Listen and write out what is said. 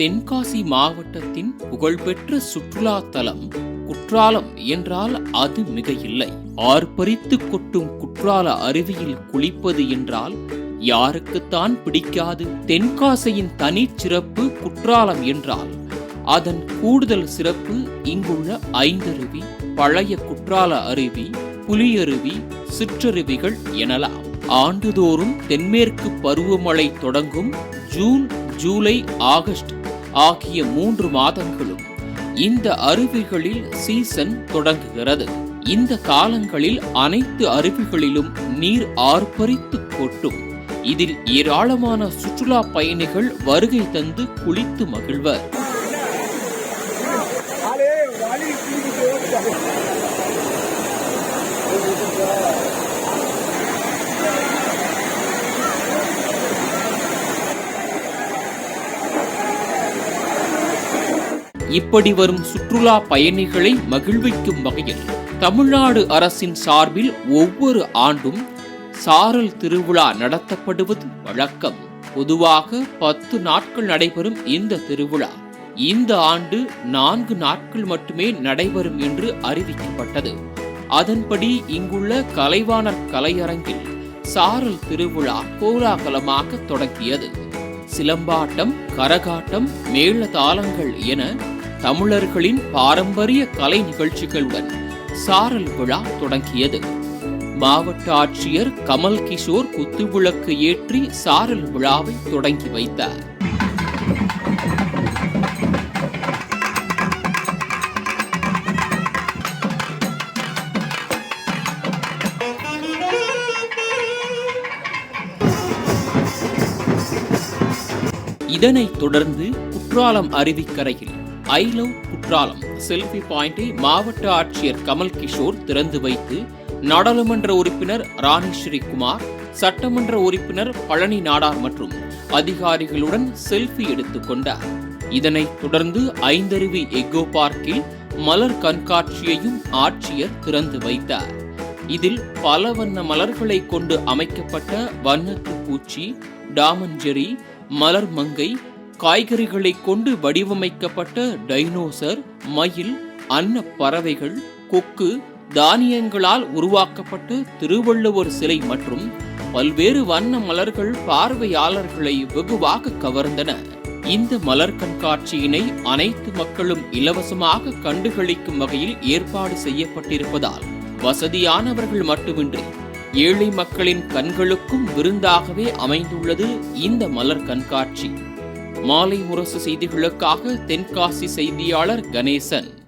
தென்காசி மாவட்டத்தின் புகழ்பெற்ற சுற்றுலா தலம் குற்றாலம் என்றால் அது மிக இல்லை ஆர்ப்பரித்து கொட்டும் குற்றால அருவியில் குளிப்பது என்றால் யாருக்குத்தான் பிடிக்காது. தென்காசியின் தனிச்சிறப்பு குற்றாலம் என்றால் அதன் கூடுதல் சிறப்பு இங்குள்ள ஐந்தருவி பழைய குற்றால அருவி புலியருவி சிற்றருவிகள் எனலாம். ஆண்டுதோறும் தென்மேற்கு பருவமழை தொடங்கும் ஜூன் ஜூலை ஆகஸ்ட் ஆகிய மூன்று மாதங்களும் இந்த அருவிகளில் சீசன் தொடங்குகிறது. இந்த காலங்களில் அனைத்து அருவிகளிலும் நீர் ஆர்ப்பரித்து கொட்டும். இதில் ஏராளமான சுற்றுலா பயணிகள் வருகை தந்து குளித்து மகிழ்வர். இப்படி வரும் சுற்றுலா பயணிகளை மகிழ்விக்கும் வகையில் தமிழ்நாடு அரசின் சார்பில் ஒவ்வொரு ஆண்டும் சாரல் திருவிழா நடத்தப்படுவது வழக்கம். பொதுவாக பத்து நாட்கள் நடைபெறும் இந்த திருவிழா. இந்த ஆண்டு நான்கு நாட்கள் மட்டுமே நடைபெறும் என்று அறிவிக்கப்பட்டது. அதன்படி இங்குள்ள கலைவாணர் கலையரங்கில் சாரல் திருவிழா கோலாகலமாக தொடங்கியது. சிலம்பாட்டம் கரகாட்டம் மேளதாளங்கள் என தமிழர்களின் பாரம்பரிய கலை நிகழ்ச்சிகளுடன் சாரல் விழா தொடங்கியது. மாவட்ட ஆட்சியர் கமல் கிஷோர் குத்துவிளக்கு ஏற்றி சாரல் விழாவை தொடங்கி வைத்தார். இதனைத் தொடர்ந்து குற்றாலம் அருவிக்கரையில் ஐ லவ் குற்றாலம் செல்ஃபி பாயிண்டை மாவட்ட ஆட்சியர் கமல் கிஷோர் திறந்து வைத்து நாடாளுமன்ற உறுப்பினர் ராணி குமார் சட்டமன்ற உறுப்பினர் பழனி நாடார் மற்றும் அதிகாரிகளுடன் செல்ஃபி எடுத்துக் கொண்டார். இதனைத் தொடர்ந்து ஐந்தருவி எக்கோ பார்க்கில் மலர் கண்காட்சியையும் ஆட்சியர் திறந்து வைத்தார். இதில் பல வண்ண மலர்களை கொண்டு அமைக்கப்பட்ட வண்ணத்து பூச்சி டாமஞ்செரி மலர் மங்கை காய்கறிகளை கொண்டு வடிவமைக்கப்பட்ட டைனோசர் மயில் அன்ன பறவைகள் கொக்கு தானியங்களால் உருவாக்கப்பட்ட திருவள்ளுவர் சிலை மற்றும் பல்வேறு வண்ண மலர்கள் பார்வையாளர்களை வெகுவாக கவர்ந்தன. இந்த மலர் கண்காட்சியினை அனைத்து மக்களும் இலவசமாக கண்டுகளிக்கும் வகையில் ஏற்பாடு செய்யப்பட்டிருப்பதால் வசதியானவர்கள் மட்டுமின்றி ஏழை மக்களின் கண்களுக்கும் விருந்தாகவே அமைந்துள்ளது இந்த மலர் கண்காட்சி. மாலை முரசு செய்திகளுக்காக தென்காசி செய்தியாளர் கணேசன்.